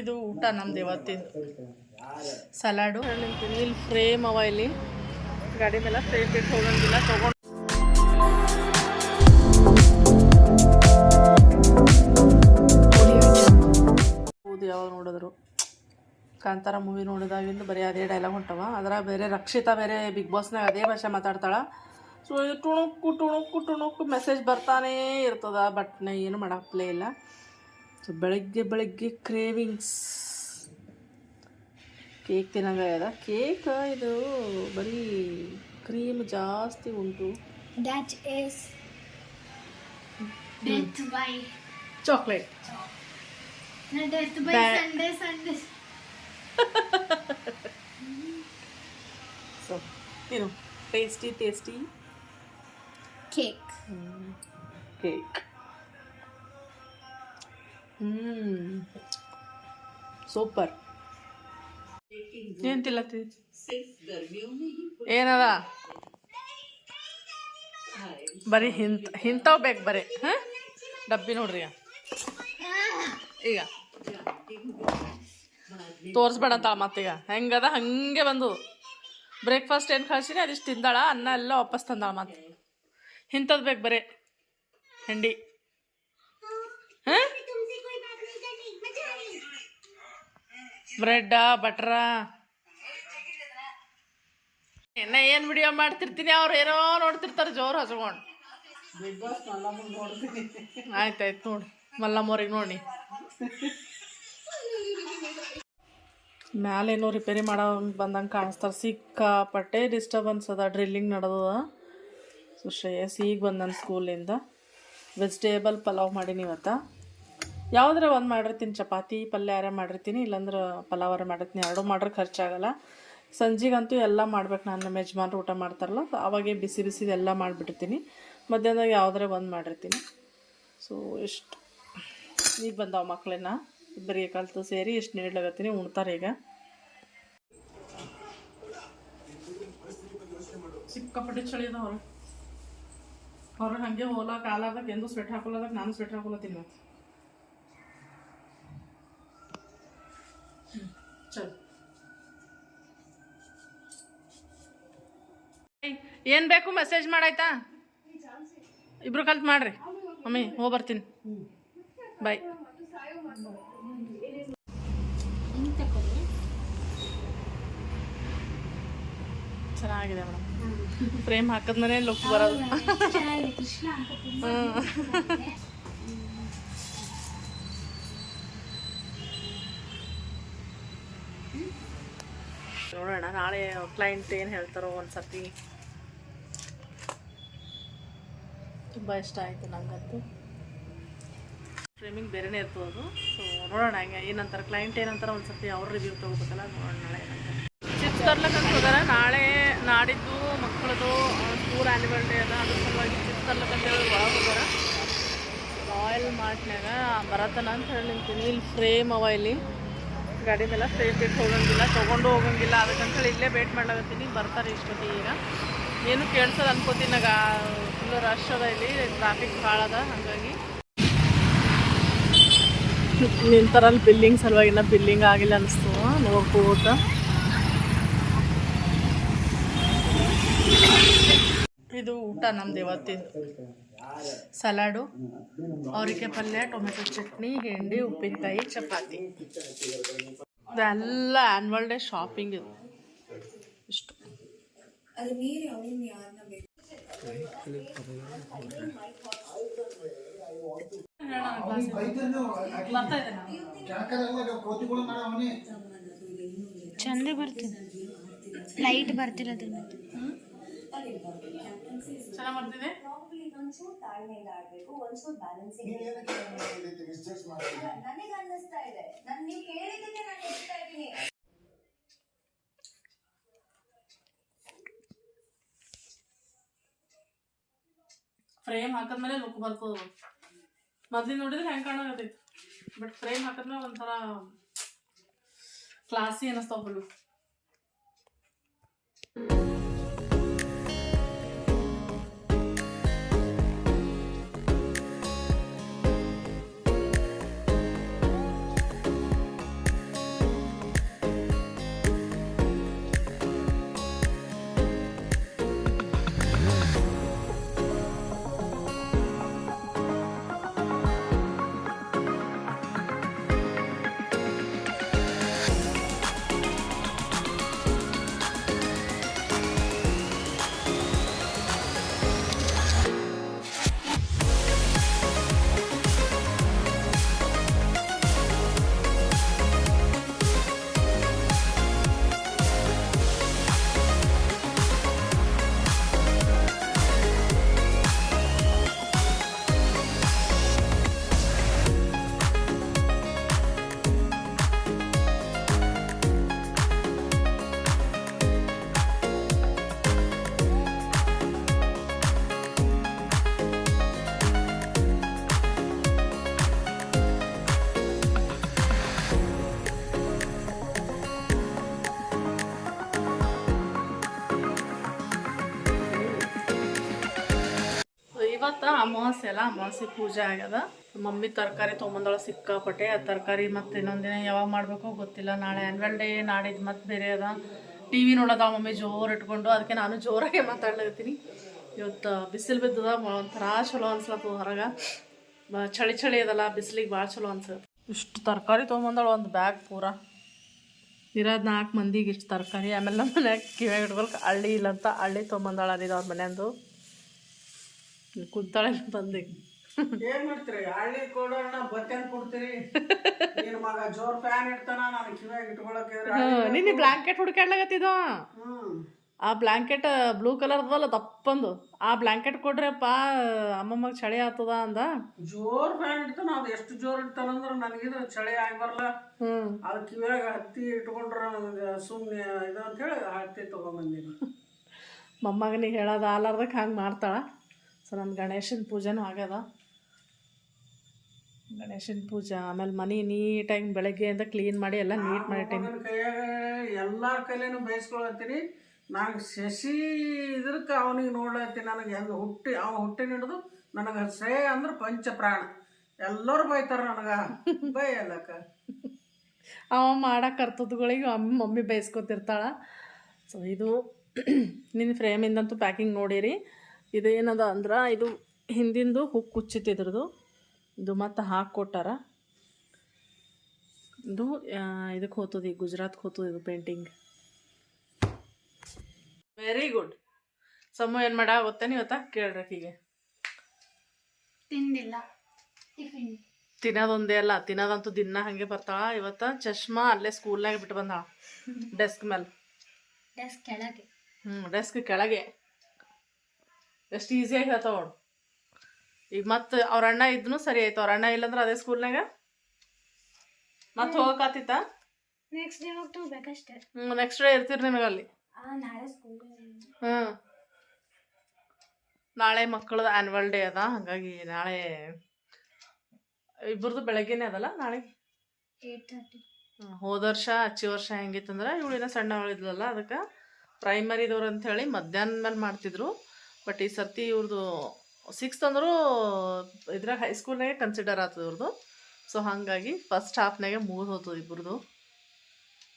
ಇದು ಊಟ ನಮ್ದು ಇವತ್ತಿನ ಸಲಾಡು. ಇಲ್ಲಿ ಫ್ರೇಮ್ ಅವ ಇಲ್ಲಿ. ಗಾಡಿ ಮೇಲೆ ಫ್ರೇಮ್ ಬಿಟ್ಟು ಹೋಗಂಗಿಲ್ಲ, ತಗೊಂಡು ಯಾವಾಗ ನೋಡಿದ್ರು. ಕಾಂತಾರ ಮೂವಿ ನೋಡಿದಾಗಿಂದ ಬರೀ ಅದೇ ಡೈಲಾಗ್ ಹೊಂಟವ ಅದರ ಬೇರೆ ರಕ್ಷಿತಾ ಬೇರೆ ಬಿಗ್ ಬಾಸ್ನಾಗ ಅದೇ ಭಾಷೆ ಮಾತಾಡ್ತಾಳ. ಸೊ ಇದು ಟುಣುಕು ಟುಣುಕು ಟುಣುಕು ಮೆಸೇಜ್ ಬರ್ತಾನೇ ಇರ್ತದ ಬಟ್ ನಾ ಏನು ಮಾಡಪ್ಲೇ ಇಲ್ಲ. ಸೊ ಬೆಳಗ್ಗೆ ಬೆಳಗ್ಗೆ ಕ್ರೇವಿಂಗ್ಸ್ ಕೇಕ್ ತಿನ್ನಂಗಾಗ್ಯದ ಕೇಕ್ ಇದು ಬರೀ ಕ್ರೀಮ್ ಜಾಸ್ತಿ ಉಂಟು. That is death by chocolate Sunday Sunday. So ಏನು tasty tasty cake cake hmm. Super. ಏನ್ ತಿಲ್ಲತ್ತಿ ಏನದ? ಬರೀ ಹಿಂತ ಇಂಥವು ಬೇಕು ಬರೀ ಹಾಂ? ಡಬ್ಬಿ ನೋಡ್ರಿ. ಈಗ. ತೋರಿಸ್ಬೇಡ ಅಂತ ಮತ್ತೀಗ. ಹೆಂಗದ? ಹಂಗೆ ಬಂದು. ಬ್ರೇಕ್ಫಾಸ್ಟ್ ಏನು ಕಳ್ಸಿನಿ? ಅದಿಷ್ಟು ತಿಂದಾಳ? ಅನ್ನ ಎಲ್ಲ ವಾಪಸ್ ತಂದಾಳ ಮತ್ತೆ. ಇಂಥದ್ದು ಬೇಕು ಬರೀ. ಹೆಂಡಿ ಹಾಂ ಬ್ರೆಡ್ಡ ಬಟ್ರ? ಇನ್ನ ಏನು ವಿಡಿಯೋ ಮಾಡ್ತಿರ್ತೀನಿ? ಅವ್ರು ಏನೋ ನೋಡ್ತಿರ್ತಾರೆ ಜೋರು ಹಚ್ಕೊಂಡು ಆಯ್ತಾಯ್ತು ನೋಡಿ ಮಲ್ಲಮ್ಮವ್ರಿಗೆ ನೋಡಿ. ಮ್ಯಾಲೇನೋ ರಿಪೇರಿ ಮಾಡೋ ಬಂದಂಗೆ ಕಾಣಿಸ್ತಾರೆ. ಸಿಕ್ಕಾಪಟ್ಟೆ ಡಿಸ್ಟರ್ಬನ್ಸ್ ಅದ ಡ್ರಿಲ್ಲಿಂಗ್ ನಡೆದದ. ಸೊ ಶ್ರೇಯಸ್ ಈಗ ಬಂದ ನನ್ನ ಸ್ಕೂಲಿಂದ ವೆಜಿಟೇಬಲ್ ಪಲಾವ್ ಮಾಡೀನಿ ಇವತ್ತು. ಯಾವುದ್ರ ಒಂದು ಮಾಡಿರ್ತೀನಿ, ಚಪಾತಿ, ಪಲ್ಯ ಯಾರೇ ಮಾಡಿರ್ತೀನಿ, ಇಲ್ಲಾಂದ್ರೆ ಪಲಾವರ ಮಾಡಿರ್ತೀನಿ. ಎರಡೂ ಮಾಡ್ರೆ ಖರ್ಚಾಗಲ್ಲ. ಸಂಜೆಗಂತೂ ಎಲ್ಲ ಮಾಡ್ಬೇಕು ನಾನು, ನಮ್ಮ ಯಜಮಾನ್ರು ಊಟ ಮಾಡ್ತಾರಲ್ಲ ಅವಾಗೆ ಬಿಸಿ ಬಿಸಿ ಎಲ್ಲ ಮಾಡಿಬಿಟ್ಟಿರ್ತೀನಿ. ಮಧ್ಯಾಹ್ನದಾಗ ಯಾವ್ದಾರ ಒಂದು ಮಾಡಿರ್ತೀನಿ. ಸೊ ಇಷ್ಟು. ಈಗ ಬಂದಾವ ಮಕ್ಕಳನ್ನ ಇಬ್ಬರಿಗೆ ಕಲ್ತು ಸೇರಿ ಎಷ್ಟು ನೀಡ್ಲಾಗತ್ತೀನಿ ಉಣ್ತಾರೆ ಈಗ. ಸಿಕ್ಕಾಪಟ್ಟೆ ಚಳಿ ಅದ ಹೊರಗೆ ಹಾಗೆ ಹೋಲಾಕ ಕಾಲಾದಾಗ ಎಂದು ಸ್ವೆಟ್ ಹಾಕೊಳದಾಗ ನಾನು ಸ್ವೆಟ್ ಹಾಕೊಳತ್ತೀನಿ ಮತ್ತೆ ಹ್ಮ್, ಚಲ್. ಏನು ಬೇಕು ಮೆಸೇಜ್ ಮಾಡಾಯ್ತಾ? ಇಬ್ರು ಕಲ್ತು ಮಾಡ್ರಿ. ಮಮ್ಮಿ ಹೋಗಿ ಬರ್ತೀನಿ. ಬಾಯ್ ಚೆನ್ನಾಗಿದೆ ಮೇಡಮ್. ಫ್ರೇಮ್ ಹಾಕಿದ್ಮೇಲೆ ಲುಕ್ ಬರೋದು. ಚೆನ್ನಾಗಿದೆ ಕೃಷ್ಣ ಅಂತ ತುಂಬಾ ನೋಡೋಣ, ನಾಳೆ ಕ್ಲೈಂಟ್ ಏನು ಹೇಳ್ತಾರೋ ಒಂದು ಸರ್ತಿ ತುಂಬ ಇಷ್ಟ ಆಯಿತು ನಂಗಂತೂ. ಫ್ರೇಮಿಂಗ್ ಬೇರೆನೇ ಇರ್ಬೋದು. ಸೊ ನೋಡೋಣ ಹಂಗೆ, ಏನಂತಾರೆ ಕ್ಲೈಂಟ್ ಏನಂತಾರೆ ಒಂದು ಸರ್ತಿ ಅವ್ರ ರಿವ್ಯೂ ತೊಗೋಬೇಕಲ್ಲ, ನೋಡೋಣ ನಾಳೆ ಚಿಪ್ಸ್ ತರ್ಲಕ್ಕೆ ಹೋದಾರ ನಾಳೆ ನಾಡಿದ್ದು ಮಕ್ಕಳದು ಸ್ಕೂಲ್ ಆ್ಯನಿವಲ್ ಡೇ ಅದ ಅದ್ರ ಸಲುವಾಗಿ ಚಿಪ್ಸ್ ತರ್ಲಕ್ಕೆ ಒಳಗೆ ಹೋದಾರ ರಾಯಲ್ ಮಾರ್ಟ್ನಾಗ ಬರತನ ಅಂತ ಹೇಳಿ ನಿಂತೀನಿ, ಇಲ್ಲಿ ಫ್ರೇಮ್ ಅವ ಇಲ್ಲಿ. ಗಾಡಿ ಮೇಲೆ ಸೇಫ್ ಇಟ್ಟು ಹೋಗಂಗಿಲ್ಲ ತೊಗೊಂಡು ಹೋಗಂಗಿಲ್ಲ. ಅದಕ್ಕಂತೇಳಿ ಇಲ್ಲೇ ವೇಟ್ ಮಾಡ್ಲಾಗತ್ತೀನಿ ಬರ್ತಾರೆ ಇಷ್ಟೊತ್ತಿ ಈಗ. ಏನು ಕೇಳ್ಸೋದು ಅನ್ಕೋತೀನಿ. ನಾಗ ಫುಲ್ ರಶ್ ಅದ ಇಲ್ಲಿ. ಟ್ರಾಫಿಕ್ ಭಾಳ ಅದ, ಹಾಗಾಗಿ. ನಿಂತಾರಲ್ಲಿ ಬಿಲ್ಲಿಂಗ್ ಸಲುವಾಗಿ. ಇನ್ನ ಬಿಲ್ಲಿಂಗ್ ಆಗಿಲ್ಲ ಅನಿಸ್ತು. ನೋಡ್ಕೋತ ಇದು ಊಟ ನಮ್ದು ಇವತ್ತಿನ. ಸಲಾಡು ಅವರಿಕಾಯಿ ಪಲ್ಯ ಟೊಮೆಟೊ ಚಟ್ನಿ ಹಿಂಡಿ ಉಪ್ಪಿನಕಾಯಿ ಚಪಾತಿ. ಇದೆಲ್ಲ ಆ್ಯನ್ವಲ್ ಡೇ ಶಾಪಿಂಗ್ ಇದು. ಇಷ್ಟು. ಚಂದ ಬರ್ತಿದೆ. ಲೈಟ್ ಬರ್ತಿಲ್ಲ ಅದ್ರ ಚೆನ್ನಾಗಿ ಮಾಡ್ತಿದೆ ಫ್ರೇಮ್ ಹಾಕಿದ್ಮೇಲೆ ಲುಕ್ ಬರ್ತದ ಮೊದ್ಲಿನ ನೋಡಿದ್ರೆ ಹೆಂಗೆ ಕಾಣಕತ್ತೈತಿ ಬಟ್ ಫ್ರೇಮ್ ಹಾಕಿದ್ಮೇಲೆ ಒಂಥರ ಕ್ಲಾಸಿ ಅನ್ನಿಸ್ತಾವ ಫುಲ್ಲು ಅಮಾವಾಸ್ಯೆ ಅಲ್ಲ, ಅಮಾವಾಸ್ಯೆ ಪೂಜೆ ಆಗ್ಯದ. ಮಮ್ಮಿ ತರಕಾರಿ ತೊಗೊಂಬಂದಳ ಸಿಕ್ಕಾಪಟ್ಟೆ, ಆ ತರಕಾರಿ ಮತ್ತೆ ಇನ್ನೊಂದಿನ ಯಾವಾಗ ಮಾಡಬೇಕು ಗೊತ್ತಿಲ್ಲ. ನಾಳೆ ಆ್ಯನ್ವಲ್ ಡೇ ನಾಡಿದ್ದು ಮತ್ತೆ ಬೇರೆ ಅದ. ಟಿ ವಿ ನೋಡೋದ ಮಮ್ಮಿ ಜೋರು ಇಟ್ಕೊಂಡು, ಅದಕ್ಕೆ ನಾನು ಜೋರಾಗೆ ಮಾತಾಡ್ಲತ್ತೀನಿ ಇವತ್ತು ಬಿಸಿಲು ಬಿದ್ದದ, ಒಂಥರ ಚಲೋ ಅನ್ಸ್ಲತ್ತು ಹೊರಗೆ. ಚಳಿ ಚಳಿ ಅದಲ್ಲ, ಬಿಸಿಲಿಗೆ ಭಾಳ ಚಲೋ ಅನ್ಸತ್ತೆ ಇಷ್ಟು ತರಕಾರಿ ತೊಗೊಂಬಂದಳು ಒಂದು ಬ್ಯಾಗ್ ಪೂರ. ಇರೋದು ನಾಲ್ಕು ಮಂದಿಗೆ ಇಷ್ಟು ತರಕಾರಿ, ಆಮೇಲೆ ನಮ್ಮ ಮನ್ಯಾಗ ಕಿವ್ಯಾಗ ಇಟ್ಕೊಳಕ್ಕೆ ಹಳ್ಳಿ ಇಲ್ಲ ಅಂತ ಹಳ್ಳಿ ತೊಗೊಂಬಂದಾಳ ಅದಿದ ಅವ್ರ ಮನೆಯಂದು ಕುಂತಾಳೆ ಬಂದೆ. ಏನ್ ಮಾಡ್ತೀರಿ? ಹಳ್ಳಿ ಕೊಡೋಣ ಬತ್ತೇನ್ ಕೊಡ್ತೀರಿ? ನಿನ್ ಮಗ ಜೋರ್ ಫ್ಯಾನ್ ಇಡ್ತಾನ? ನಾನು ಕಿವ್ಯಾಗ ಇಟ್ಕೊಳಕ್ಕೆ ನಿನ್ನೆ ಬ್ಲ್ಯಾಂಕೆಟ್ ಹುಡ್ಕಾಡ್ಲಾಗತ್ತಿದ ಆ ಬ್ಲಾಂಕೆಟ್ ಬ್ಲೂ ಕಲರ್ದಲ್ಲ ದಪ್ಪಂದು. ಆ ಬ್ಲಾಂಕೆಟ್ ಕೊಡ್ರಪ್ಪ ಅಮ್ಮಮ್ಮಗೆ ಚಳಿ ಆಗ್ತದ ಅಂದ. ಜೋರ್ ಫ್ಯಾನ್ ಇಡ್ತಾನ. ಅದು ಎಷ್ಟು ಜೋರ್ ಇಡ್ತಾನಂದ್ರ ನನಗಿದ್ರ ಚಳಿ ಆಗಿ ಬರಲ್ಲ ಅದ್ ಕಿವ್ಯಾಗ ಹತ್ತಿ ಇಟ್ಕೊಂಡ್ರ ನನಗೆ ಸುಮ್ಮನೆ ಇದು ಅಂತ ಹೇಳಿ ಹತ್ತಿ ತಗೊಂಬಂದಿನಿ ಮೊಮ್ಮಗನಿಗೆ ಹೇಳೋದು ಆಲಾರ್ದಕ್ಕೆ ಹಂಗೆ ಮಾಡ್ತಾಳ. ಸೊ ನನ್ನ ಗಣೇಶನ ಪೂಜೆನೂ ಆಗ್ಯದ ಗಣೇಶನ ಪೂಜೆ ಆಮೇಲೆ ಮನೆ ನೀಟಾಗಿ ಬೆಳಗ್ಗೆಯಿಂದ ಕ್ಲೀನ್ ಮಾಡಿ ಎಲ್ಲ ನೀಟ್ ಮಾಡಿಟ್ಟೀನಿ ಎಲ್ಲ ಕೈಲೇನು ಬಯಸ್ಕೊಳತ್ತೀನಿ ನಾನು ಶಶಿ ಇದಕ್ಕೆ ಅವನಿಗೆ ನೋಡ್ಲತ್ತೀನಿ ನನಗೆ ಹೆಂಗೆ ಹುಟ್ಟಿ ಅವ ಹುಟ್ಟಿನ ಹಿಡಿದು ನನಗೆ ಶ್ರೇಯ ಅಂದ್ರೆ ಪಂಚ ಪ್ರಾಣ. ಎಲ್ಲರೂ ಬೈತಾರ ನನಗೆ. ಬೈಯಲ್ಲಕ್ಕ ಅವ ಮಾಡೋ ಕರ್ತದಗಳಿಗೆ ಅಮ್ಮ ಮಮ್ಮಿ ಬಯಸ್ಕೊತಿರ್ತಾಳ ಸೊ ಇದು ನಿನ್ನ ಫ್ರೇಮಿಂದಂತೂ ಪ್ಯಾಕಿಂಗ್ ನೋಡಿರಿ. ಇದೇನದ ಅಂದ್ರೆ ಇದು ಹಿಂದಿಂದು ಹುಕ್ ಕುಚ್ಚಿತ್ತಿದ್ರದು ಇದು ಮತ್ತೆ ಹಾಕ್ಕೊಟ್ಟಾರ. ಇದು ಇದಕ್ಕೆ ಹೋತದ ಈಗ ಗುಜರಾತ್ಗೆ ಹೋತದ ಇದು ಪೇಂಟಿಂಗ್ ವೆರಿ ಗುಡ್ ಸಮ್ಮು ಏನು ಮಾಡ ಗೊತ್ತೇನೆ ಇವತ್ತ? ಕೇಳ್ರಕೀಗೆ ತಿಂದಿಲ್ಲ. ತಿನ್ನೋದೊಂದೇ ಅಲ್ಲ ತಿನ್ನೋದಂತೂ ದಿನ ಹಾಗೆ ಬರ್ತಾಳ ಇವತ್ತ ಚಶ್ಮಾ ಅಲ್ಲೇ ಸ್ಕೂಲ್ನಾಗ ಬಿಟ್ಟು ಬಂದಾಳ. ಡೆಸ್ಕ್ ಮೇಲೆ ಡೆಸ್ಕ್ ಕೆಳಗೆ. ಹ್ಞೂ ಡೆಸ್ಕ್ ಕೆಳಗೆ. ಎಷ್ಟು ಈಸಿಯಾಗಿ ಹೇಳ್ತಾವ ಅವಳು ಈಗ ಮತ್ತೆ ಅವ್ರ ಅಣ್ಣ ಇದ್ನು ಸರಿ ಆಯ್ತು. ಅವ್ರ ಅಣ್ಣ ಇಲ್ಲಂದ್ರೆ ಅದೇ ಸ್ಕೂಲ್ನಾಗ ಮತ್ತೆ ಹೋಗಕ್ಕಾತಿತ್ತ ನೆಕ್ಸ್ಟ್ ಡೇ ಹೋಗ್ತಾ ಹೋಗ್ಬೇಕಷ್ಟೇ ಹ್ಞೂ ನೆಕ್ಸ್ಟ್ ಡೇ ಇರ್ತೀರಿ ನಿಮಗೆ ಅಲ್ಲಿ. ನಾಳೆ ಸ್ಕೂಲ್ ಹ್ಞೂ ನಾಳೆ ಮಕ್ಕಳದ ಆ್ಯನ್ವಲ್ ಡೇ ಅದ. ಹಾಗಾಗಿ ನಾಳೆ ಇಬ್ಬರದು ಬೆಳಗ್ಗೆನೇ ಅದಲ್ಲ ನಾಳೆ ಏಟ್ ತರ್ಟಿ ಹ್ಮ್, ಹೋದ ವರ್ಷ ಹಚ್ಚಿ ವರ್ಷ ಹೆಂಗಿತ್ತಂದ್ರೆ ಇವಳಿನ ಸಣ್ಣವಳಿದ್ಲಲ್ಲ ಅದಕ್ಕೆ ಪ್ರೈಮರಿದವ್ರು ಹೇಳಿ ಮಧ್ಯಾಹ್ನ ಮೇಲೆ ಮಾಡ್ತಿದ್ರು. ಬಟ್ ಈ ಸರ್ತಿ ಇವ್ರದ್ದು ಸಿಕ್ಸ್ತ್ ಅಂದರೂ ಇದ್ರಾಗ ಹೈಸ್ಕೂಲ್ನಾಗೆ ಕನ್ಸಿಡರ್ ಆಗ್ತದೆ ಇವ್ರದ್ದು ಸೊ ಹಾಗಾಗಿ ಫಸ್ಟ್ ಹಾಫ್ನಾಗೆ ಮೂರು ಹೋಗ್ತದೆ ಇಬ್ಬರದು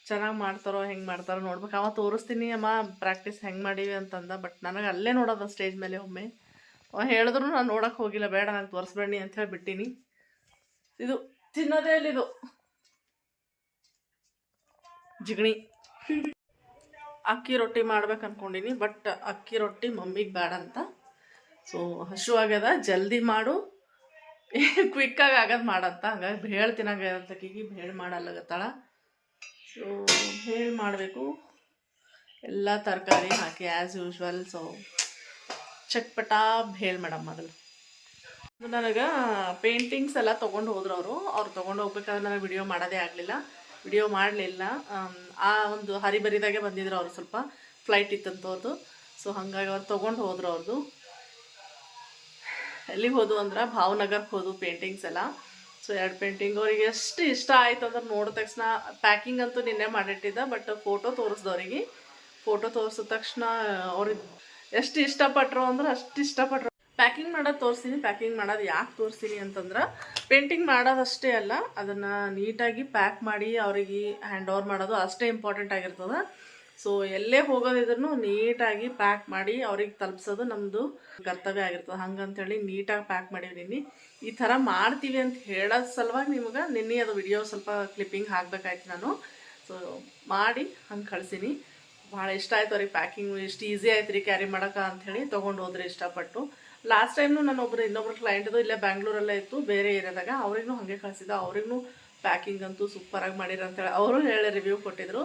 ಚೆನ್ನಾಗಿ ಮಾಡ್ತಾರೋ, ಹೆಂಗೆ ಮಾಡ್ತಾರೋ ನೋಡ್ಬೇಕು. ಅವ ತೋರಿಸ್ತೀನಿ, ಅಮ್ಮ ಪ್ರಾಕ್ಟೀಸ್ ಹೆಂಗೆ ಮಾಡೀವಿ ಅಂತಂದ ಬಟ್ ನನಗೆ ಅಲ್ಲೇ ನೋಡೋದ ಸ್ಟೇಜ್ ಮೇಲೆ ಒಮ್ಮೆ. ಅವ ಹೇಳಿದ್ರು ನಾನು ನೋಡೋಕೆ ಹೋಗಿಲ್ಲ, ಬೇಡ, ನಂಗೆ ತೋರಿಸ್ಬೇಡಿ ಅಂತ ಹೇಳಿ ಬಿಟ್ಟಿನಿ ಇದು ತಿನ್ನೋದೇ ಇಲ್ಲಿದು ಜಿಗಣಿ. ಅಕ್ಕಿ ರೊಟ್ಟಿ ಮಾಡ್ಬೇಕು ಅನ್ಕೊಂಡಿನಿ ಬಟ್ ಅಕ್ಕಿ ರೊಟ್ಟಿ ಮಮ್ಮಿಗೆ ಬೇಡ ಅಂತ. ಸೊ ಹಸು ಆಗ್ಯದ ಜಲ್ದಿ ಮಾಡು. ಕ್ವಿಕ್ಕಾಗಿ ಆಗೋದು ಮಾಡಂತ. ಹಂಗಾಗಿ ಬೇಳ್ ತಿನ್ನಂಗಾಗತ್ತಕ್ಕಿಗೆ ಭೇಳ್ ಮಾಡಲ್ಲಗತ್ತಾಳ ಸೊ ಭೇಳ್ ಮಾಡಬೇಕು. ಎಲ್ಲ ತರಕಾರಿ ಹಾಕಿ ಆ್ಯಸ್ ಯೂಶ್ವಲ್ ಸೊ ಚಟ್ಪಟ ಭೇಳ್ ಮೇಡಮ್ ಮೊದಲು. ನನಗೆ ಪೇಂಟಿಂಗ್ಸ್ ಎಲ್ಲ ತೊಗೊಂಡು ಹೋದ್ರು ಅವರು. ಅವ್ರು ತೊಗೊಂಡು ಹೋಗ್ಬೇಕಾದ್ರೆ ನನಗೆ ವಿಡಿಯೋ ಮಾಡೋದೇ ಆಗಲಿಲ್ಲ. ವಿಡಿಯೋ ಮಾಡಲಿಲ್ಲ. ಆ ಒಂದು ಹರಿಬರಿದಾಗೆ ಬಂದಿದ್ರು ಅವರು ಸ್ವಲ್ಪ ಫ್ಲೈಟ್ ಇತ್ತಂತ ಅವ್ರದ್ದು ಸೊ ಹಾಗಾಗಿ ಅವ್ರು ತೊಗೊಂಡು ಹೋದ್ರು ಅವ್ರದ್ದು ಎಲ್ಲಿಗೆ ಹೋದು ಅಂದ್ರೆ ಭಾವನಗರ್ಗೆ ಹೋದು ಪೇಂಟಿಂಗ್ಸ್ ಎಲ್ಲ. ಸೊ ಎರಡು ಪೇಂಟಿಂಗ್ ಅವ್ರಿಗೆ ಎಷ್ಟು ಇಷ್ಟ ಆಯ್ತು ಅಂದ್ರೆ ನೋಡಿದ ತಕ್ಷಣ ಪ್ಯಾಕಿಂಗ್ ಅಂತೂ ನಿನ್ನೆ ಮಾಡಿಟ್ಟಿದ್ದ ಬಟ್ ಫೋಟೋ ತೋರಿಸ್ದವ್ರಿಗೆ. ಫೋಟೋ ತೋರಿಸಿದ ತಕ್ಷಣ ಅವ್ರಿಗೆ ಎಷ್ಟು ಇಷ್ಟಪಟ್ರು ಅಂದ್ರೆ ಅಷ್ಟು ಇಷ್ಟಪಟ್ರು. ಪ್ಯಾಕಿಂಗ್ ಮಾಡೋದು ತೋರಿಸ್ತೀನಿ ಪ್ಯಾಕಿಂಗ್ ಮಾಡೋದು ಯಾಕೆ ತೋರಿಸ್ತೀನಿ ಅಂತಂದ್ರೆ ಪೇಂಟಿಂಗ್ ಮಾಡೋದಷ್ಟೇ ಅಲ್ಲ, ಅದನ್ನು ನೀಟಾಗಿ ಪ್ಯಾಕ್ ಮಾಡಿ ಅವರಿಗೆ ಹ್ಯಾಂಡ್ ಓವರ್ ಮಾಡೋದು ಅಷ್ಟೇ ಇಂಪಾರ್ಟೆಂಟ್ ಆಗಿರ್ತದೆ. ಸೊ ಎಲ್ಲೇ ಹೋಗೋದಿದ್ರು ನೀಟಾಗಿ ಪ್ಯಾಕ್ ಮಾಡಿ ಅವ್ರಿಗೆ ತಲುಪ್ಸೋದು ನಮ್ಮದು ಕರ್ತವ್ಯ ಆಗಿರ್ತದೆ. ಹಂಗಂತೇಳಿ ನೀಟಾಗಿ ಪ್ಯಾಕ್ ಮಾಡಿದ್ದೀನಿ ಈ ಥರ ಮಾಡ್ತೀವಿ ಅಂತ ಹೇಳೋದ್ ಸಲುವಾಗಿ ನಿಮ್ಗೆ ನಿನ್ನೆ ಅದು ವಿಡಿಯೋ ಸ್ವಲ್ಪ ಕ್ಲಿಪ್ಪಿಂಗ್ ಹಾಕ್ಬೇಕಾಯ್ತು ನಾನು. ಸೊ ಮಾಡಿ ಹಂಗೆ ಕಳಿಸೀನಿ. ಭಾಳ ಇಷ್ಟ ಆಯ್ತು ಅವ್ರಿಗೆ ಪ್ಯಾಕಿಂಗ್ ಎಷ್ಟು ಈಸಿ ಆಯ್ತು ರೀ ಕ್ಯಾರಿ ಮಾಡೋಕೆ ಅಂಥೇಳಿ ತೊಗೊಂಡು ಹೋದ್ರೆ ಇಷ್ಟಪಟ್ಟು. ಲಾಸ್ಟ್ ಟೈಮ್ನು ನಾನು ಒಬ್ಬರು ಇನ್ನೊಬ್ರು ಕ್ಲೈಂಟ್ದು ಇಲ್ಲೇ ಬ್ಯಾಂಗ್ಳೂರಲ್ಲೇ ಇತ್ತು, ಬೇರೆ ಏರಿಯಾದಾಗ. ಅವ್ರಿಗೂ ಹಾಗೆ ಕಳಿಸಿದ್ದೆ. ಅವ್ರಿಗೂ ಪ್ಯಾಕಿಂಗ್ ಅಂತೂ ಸೂಪರಾಗಿ ಮಾಡಿರೋ ಅಂತೇಳಿ ಅವರು ಹೇಳಿ ರಿವ್ಯೂ ಕೊಟ್ಟಿದ್ರು.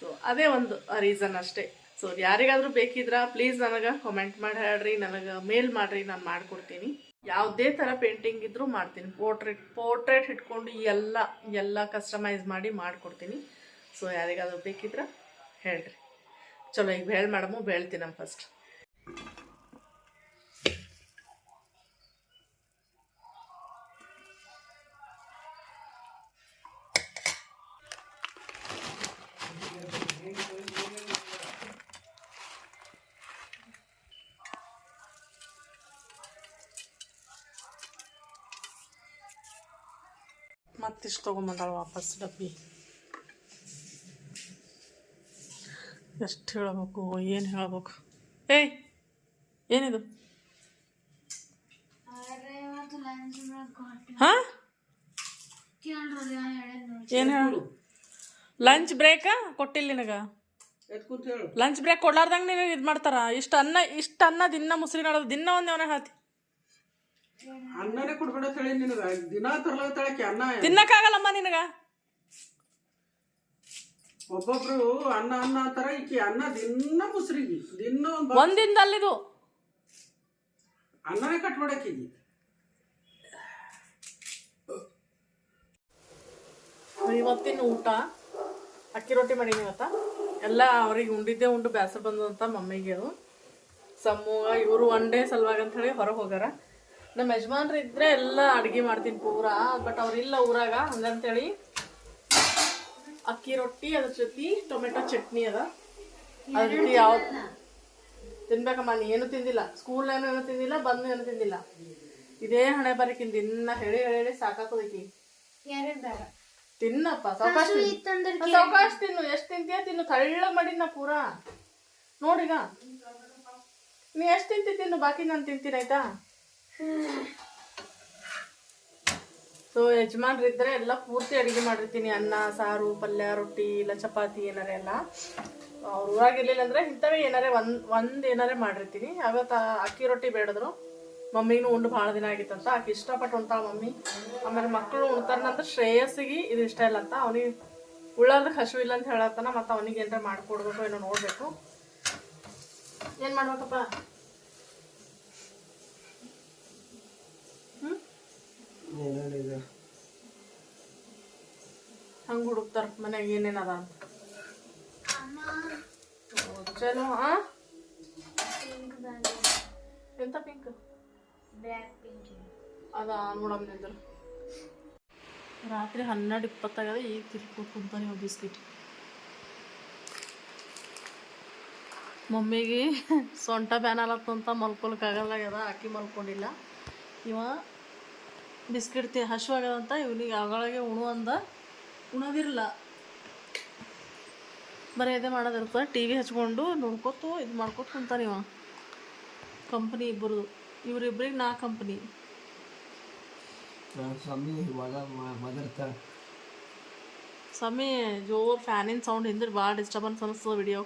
ಸೊ ಅದೇ ಒಂದು ರೀಸನ್ ಅಷ್ಟೇ. ಸೊ ಯಾರಿಗಾದರೂ ಬೇಕಿದ್ರ ಪ್ಲೀಸ್ ನನಗೆ ಕಾಮೆಂಟ್ ಮಾಡಿ, ಹೇಳ್ರಿ. ನನಗೆ ಮೇಲ್ ಮಾಡಿರಿ. ನಾನು ಮಾಡಿಕೊಡ್ತೀನಿ. ಯಾವುದೇ ಥರ ಪೇಂಟಿಂಗ್ ಇದ್ದರೂ ಮಾಡ್ತೀನಿ. ಪೋರ್ಟ್ರೇಟ್ ಪೋರ್ಟ್ರೇಟ್ ಇಟ್ಕೊಂಡು ಎಲ್ಲ ಎಲ್ಲ ಕಸ್ಟಮೈಸ್ ಮಾಡಿ ಮಾಡಿಕೊಡ್ತೀನಿ. ಸೊ ಯಾರಿಗಾದರೂ ಬೇಕಿದ್ರೆ ಹೇಳ್ರಿ. ಚಲೋ, ಈಗ ಹೇಳಿ ಮಾಡಮು ಬೇಳ್ತೀನಿ ನಮ್ಮ ಫಸ್ಟ್ ಮತ್ತಿಷ್ಟು ತೊಗೊಂಬಂದಾಳ ವಾಪಸ್ ಡಬ್ಬಿ. ಎಷ್ಟು ಹೇಳಬೇಕು ಏನು ಹೇಳಬೇಕು? ಏಯ್ ಏನಿದು? ಅರೆ ಇವತ್ತು ಲಂಚ್ ಬ್ರೇಕ್ ಹಾಂ? ಏನು ಹೇಳು ಲಂಚ್ ಬ್ರೇಕಾ ಕೊಟ್ಟಿಲ್ಲ ನಿನಗೆ? ಹೇಳು ಲಂಚ್ ಬ್ರೇಕ್ ಕೊಡ್ಲಾರ್ದಂಗೆ ನಿನಗೆ ಇದು ಮಾಡ್ತಾರ. ಇಷ್ಟು ಅನ್ನ ಇಷ್ಟು ಅನ್ನ ದಿನ ಮುಸ್ರಿ ಮಾಡೋದು ದಿನ ಒಂದೇ ಅವನೇ ಹೇಳ್ತಿ ಅನ್ನನೇ ಕೊಡ್ಬೇಡ ತಳಿ ನಿನಗ. ದಿನ ತರ್ಲತ್ತಾಳಕ್ಕೆ ಅನ್ನ ತಿನ್ನಕ್ಕಾಗಲ್ಲಮ್ಮ ನಿನಗ? ಒಬ್ಬೊಬ್ರು ಅನ್ನ ಅನ್ನ ಅಂತಾರ ಈಕಿ ಅನ್ನ ದಿನ ಮುಸ್ರಿಗೆ. ದಿನ ಒಂದಿನದಲ್ಲಿದು ಒಂದಿಂದಲ್ಲಿದು. ಅನ್ನನೇ ಕಟ್ಬಿಡಕ್ಕೀಗಿ ಇವತ್ತಿನ ಊಟ ಅಕ್ಕಿ ರೊಟ್ಟಿ ಮಾಡೀನಿ ಇವತ್ತ. ಎಲ್ಲ ಅವ್ರಿಗೆ ಉಂಡಿದ್ದೆ ಉಂಡು ಬೇಸರ ಬಂದಂತ ಮಮ್ಮಿಗೆ ಅದು. ಸಮೂಹ ಇವರು ಒನ್ ಡೇ ಸಲುವಾಗಿ ಅಂತ ಹೇಳಿ ಹೊರಗೆ ಹೋಗಾರ ನಮ್ಮ ಯಜಮಾನ್ರು ಇದ್ರೆ ಎಲ್ಲ ಅಡುಗೆ ಮಾಡ್ತೀನಿ ಪೂರಾ ಬಟ್ ಅವ್ರಿಲ್ಲ ಊರಾಗ ಹಂಗಂತೇಳಿ ಅಕ್ಕಿ ರೊಟ್ಟಿ ಅದ್ರ ಜೊತೆ ಟೊಮೆಟೊ ಚಟ್ನಿ ಅದ. ಅದ್ರ ಜೊತೆ ಯಾವ್ದು ತಿನ್ಬೇಕಮ್ಮ ನೀ ಏನು ತಿಂದಿಲ್ಲ. ಸ್ಕೂಲ್ ಏನು ಏನು ತಿಂದಿಲ್ಲ ಬಂದು ಏನು ತಿಂದಿಲ್ಲ. ಇದೇ ಹಣೆ ಬರಕಿನ್ ದಿನ ಹೇಳಿ ಹೇಳಿ ಬೇಡ. ತಿನ್ನಪ್ಪ ಸಾವಕಾಶ ಸಾವಕಾಶ ತಿನ್ನು. ಎಷ್ಟು ತಿಂತೀಯ ತಿನ್ನು ತಳ್ಳ ಮಾಡಿನ ಪೂರಾ. ನೋಡಿಗ ನೀ ಎಷ್ಟು ತಿಂತಿ ತಿನ್ನು ಬಾಕಿ ನಾನು ತಿಂತೀನಿ ಆಯ್ತಾ? ಸೊ ಯಜಮಾನ್ರಿದ್ರೆ ಎಲ್ಲ ಪೂರ್ತಿ ಅಡುಗೆ ಮಾಡಿರ್ತೀನಿ. ಅನ್ನ, ಸಾರು, ಪಲ್ಯ, ರೊಟ್ಟಿ, ಇಲ್ಲ ಚಪಾತಿ, ಏನಾರೇ ಎಲ್ಲ. ಅವ್ರು ಊರಾಗಿರ್ಲಿಲ್ಲ ಅಂದ್ರೆ ಇಂಥವೇ ಏನಾರೇ ಒಂದ್ ಒಂದ್ ಏನಾರೇ ಮಾಡಿರ್ತೀನಿ. ಅವತ್ತ ಅಕ್ಕಿ ರೊಟ್ಟಿ ಬೇಡದ್ರು. ಮಮ್ಮಿನೂ ಉಂಡು ಭಾಳ ದಿನ ಆಗಿತ್ತಂತ. ಆಕೆ ಇಷ್ಟಪಟ್ಟು ಉಣ್ತಾಳ ಮಮ್ಮಿ. ಆಮೇಲೆ ಮಕ್ಕಳು ಉಣ್ತಾರಂದ್ರೆ ಶ್ರೇಯಸ್ಸಿಗೆ ಇದು ಇಷ್ಟ ಇಲ್ಲ ಅಂತ. ಅವನಿಗೆ ಉಳ್ಳಾರ್ದಕ್ಕೆ ಹಸು ಇಲ್ಲ ಅಂತ ಹೇಳತ್ತಾನ. ಮತ್ತು ಅವನಿಗೆ ಏನಾರ ಮಾಡ್ಕೊಡ್ಬೇಕು ಏನೋ ನೋಡ್ಬೇಕು. ಏನು ಮಾಡ್ಬೇಕಪ್ಪ? ಹಂಗೆ ಹುಡುಕ್ತಾರ ಮನ್ಯಾಗ ಏನೇನದ ಅಂತ. ಚಲೋ ಆ? ಎಂತ ಪಿಂಕ್ ಬ್ಲ್ಯಾಕ್ ಪಿಂಕ್ ಅದ ನೋಡಮ್ ನಿಂದ್ರು. ರಾತ್ರಿ ಹನ್ನೆರಡು ಇಪ್ಪತ್ತಾಗದ ಈಗ ತಿರ್ಕೊಂಡು ಕುಂತಾನೆ ಇವ ಬಿಸ್ಕಿಟ್. ಮಮ್ಮಿಗೆ ಸೊಂಟ ಬ್ಯಾನಲತ್ತಂತ ಮಲ್ಕೊಳಕ್ಕಾಗಲ್ಲಾಗ್ಯದ ಆಕಿ ಮಲ್ಕೊಂಡಿಲ್ಲ. ಇವ ಬಿಸ್ಕಿಟ್ ತಿ ಹಶ್ವಾಗ್ಯದಂತ ಇವನಿಗೆ ಅಗಳಗೆ ಉಣು ಅಂದ. ಉಣೋದಿರಲ್ಲ ಬರೀ ಇದೇ ಮಾಡೋದಿರ್ತದೆ ಟಿ ವಿ ಹಚ್ಕೊಂಡು ನೋಡ್ಕೊತು ಇದು ಮಾಡ್ಕೊತ ಕುಂತಾನೆ ಇವ. ಕಂಪ್ನಿ ಇಬ್ಬರು ಇವರಿಬ್ರಿಗೆ ನಾ ಕಂಪ್ನಿ ಸಮಿ ಜೋರ್ ಫ್ಯಾನಿನ ಸೌಂಡ್ ಹಿಂದಿರ್ ಭಾಳ ಡಿಸ್ಟರ್ಬೆನ್ಸ್ ಅನಿಸ್ತದ ವಿಡಿಯೋ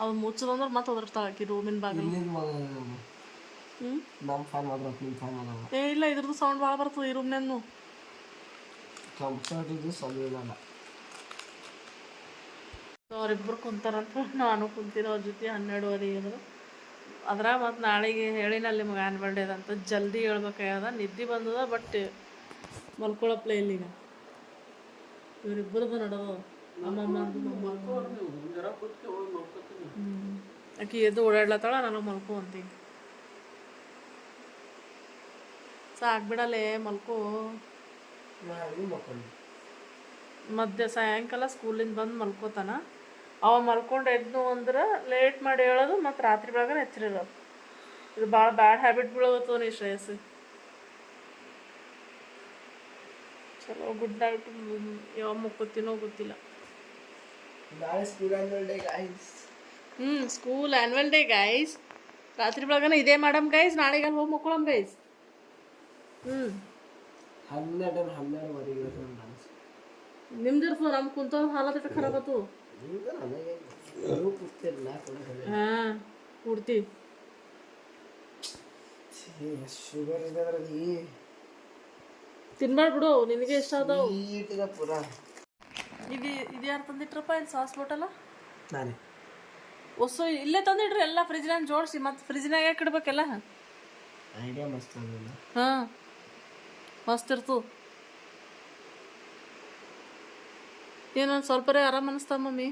ಅದು ಮುಚ್ಚದಂದ್ರೆ ಮತ್ತೆ ಒದರ್ತಾಳೆ ಆಕಿ ರೂಮಿನ ಬಾಗಿಲು. ನಮ್ಮ ಫ್ಯಾನ್ ಮಾತ್ರ ನಿಮ್ಮ ಫ್ಯಾನ್ ಅದಾವ. ಏ ಇಲ್ಲ ಇದ್ರದ್ದು ಸೌಂಡ್ ಭಾಳ ಬರ್ತದೆ ಈ ರೂಮ್ನೇನು ಕಂಫರ್ಟ್ ಇದು ಸ್ವಾಮಿ ಇಲ್ಲ ಅವ್ರಿಬ್ರು ಕುಂತಾರಂತ ನಾನು ಕುಂತೀನಿ ಅವ್ರ ಜೊತೆ ಹನ್ನೆರಡುವರೆ ಇದ್ರು ಅದ್ರ ಮತ್ತು ನಾಳೆಗೆ ಹೇಳಿನಲ್ಲಿ ನಿಮ್ಗೆ ಆ್ಯನ್ ಬರ್ಡೇ ಅಂತ ಜಲ್ದಿ ಹೇಳ್ಬೇಕಾಗ್ಯದ. ನಿದ್ದೆ ಬಂದದ ಬಟ್ ಮಲ್ಕೊಳಪ್ಲೆ ಇಲ್ಲಿಗ. ಇವರಿಬ್ಬರದು ನಡೋದು ಅಮ್ಮಮ್ಮ. ಆಕಿ ಎದ್ದು ಓಡಾಡ್ಲತ್ತಾಳ ನಾನು ಮಲ್ಕೊ ಅಂತೀನಿ. ಸಾಕ್ಬಿಡಲೆ ಮಲ್ಕೋ. ಮಧ್ಯ ಸಾಯಂಕಾಲ ಸ್ಕೂಲಿಂದ ಬಂದು ಮಲ್ಕೋತಾನ. ಅವ ಮಲ್ಕೊಂಡು ಎದ್ದು ಅಂದ್ರೆ ಲೇಟ್ ಮಾಡಿ ಹೇಳೋದು ಮತ್ತು ರಾತ್ರಿ ಬೆಳಗ್ಗೆ ಎಚ್ಚರಿರೋದು. ಇದು ಭಾಳ ಬ್ಯಾಡ್ ಹ್ಯಾಬಿಟ್ ಬೀಳೋಗತ್ತವ ನೀ ಶ್ರೇಯಸ್ ಚಲೋ ಗುಡ್ ನೈಟ್ ಯಾವ ಮುಕ್ಕೋತೀನೋ ಗೊತ್ತಿಲ್ಲ. ನಾಳೆ ಸ್ಕೂಲ್ ಆನ್ಯುವಲ್ ಡೇ ಗೈಸ್ ಹ್ಞೂ ಸ್ಕೂಲ್ ಆ್ಯನ್ವಲ್ ಡೇ ಗೈಸ್ ರಾತ್ರಿ ಬೆಳಗನ ಇದೇ ಮಾಡಮ್ ಗೈಸ್ ನಾಳೆಗೆ ಅಲ್ಲಿ ಹೋಗಿ ಮುಕ್ಕೊಳಮ್ ಗೈಸ್ ಹನ್ನೆರಡು ಹನ್ನೆರಡುವರೆಗೆ ಇರುತ್ತೆ ನಾನು ನಿಮ್ದಿರ್ತದ ನಮ್ಮ ಕುಂತ ಹಾಲತ್ತ ಖರಾಬ್ ಆತು ಕೂಗ್ತಿರಲ್ಲ ಹಾಂ ಕೂಡ್ತಿ. ಶುಗರ್ ಇದೆ ಅದ್ರಲ್ಲಿ. ತಿನ್ಬಾರ್ದು ಬಿಡು ನಿನಗೆ ಇಷ್ಟ ಅದಾವು ಈಟಿದ ಪುರ. ಇದು ಇದು ಯಾರು ತಂದಿಟ್ರಪ್ಪ ಸಾಸ್ ಬಾಟಲ? ನಾನೇ. ಹೊಸ ಇಲ್ಲೇ ತಂದಿಟ್ರಿ ಎಲ್ಲ ಫ್ರಿಜ್ನಾಗ ಜೋಡಿಸಿ ಮತ್ತೆ ಫ್ರಿಜ್ನಾಗ ಯಾಕೆ ಇಡ್ಬೇಕೆಲ್ಲ ಐಡಿಯಾ ಮಸ್ತ್ ಆಗಿಲ್ಲ ಹಾಂ. ಮಸ್ತ್ ಇರ್ತು ಏನೊಂದು ಸ್ವಲ್ಪರೇ ಆರಾಮ ಅನಿಸ್ತಾ ಮಮ್ಮಿ?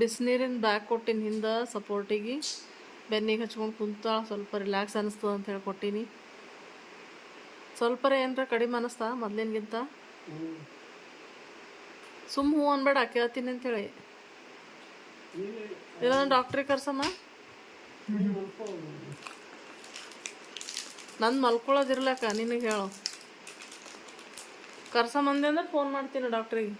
ಬಿಸಿನೀರಿನ ಬ್ಯಾಗ್ ಕೊಟ್ಟಿನಿ ಹಿಂದೆ ಸಪೋರ್ಟಿಗೆ. ಬೆನ್ನಿಗೆ ಹಚ್ಕೊಂಡು ಕುಂತ ಸ್ವಲ್ಪ ರಿಲ್ಯಾಕ್ಸ್ ಅನಿಸ್ತದ ಅಂತ ಹೇಳಿ ಕೊಟ್ಟೀನಿ. ಸ್ವಲ್ಪರೇ ಏನರ ಕಡಿಮೆ ಅನಿಸ್ತಾ ಮೊದ್ಲಿನ್ಗಿಂತ? ಸುಮ್ಮ ಹೂ ಅನ್ಬೇಡ ಕೇಳ್ತೀನಿ ಅಂತೇಳಿ ಇಲ್ಲ ಡಾಕ್ಟ್ರಿಗೆ ಕರ್ಸಮ್ಮ. ನಂದು ಮಲ್ಕೊಳ್ಳೋದಿರ್ಲಕ್ಕ ನಿನಗೆ ಹೇಳು. ಕರ್ಸಂಬಂದೆ ಅಂದ್ರೆ ಫೋನ್ ಮಾಡ್ತೀನಿ ಡಾಕ್ಟ್ರಿಗೆ.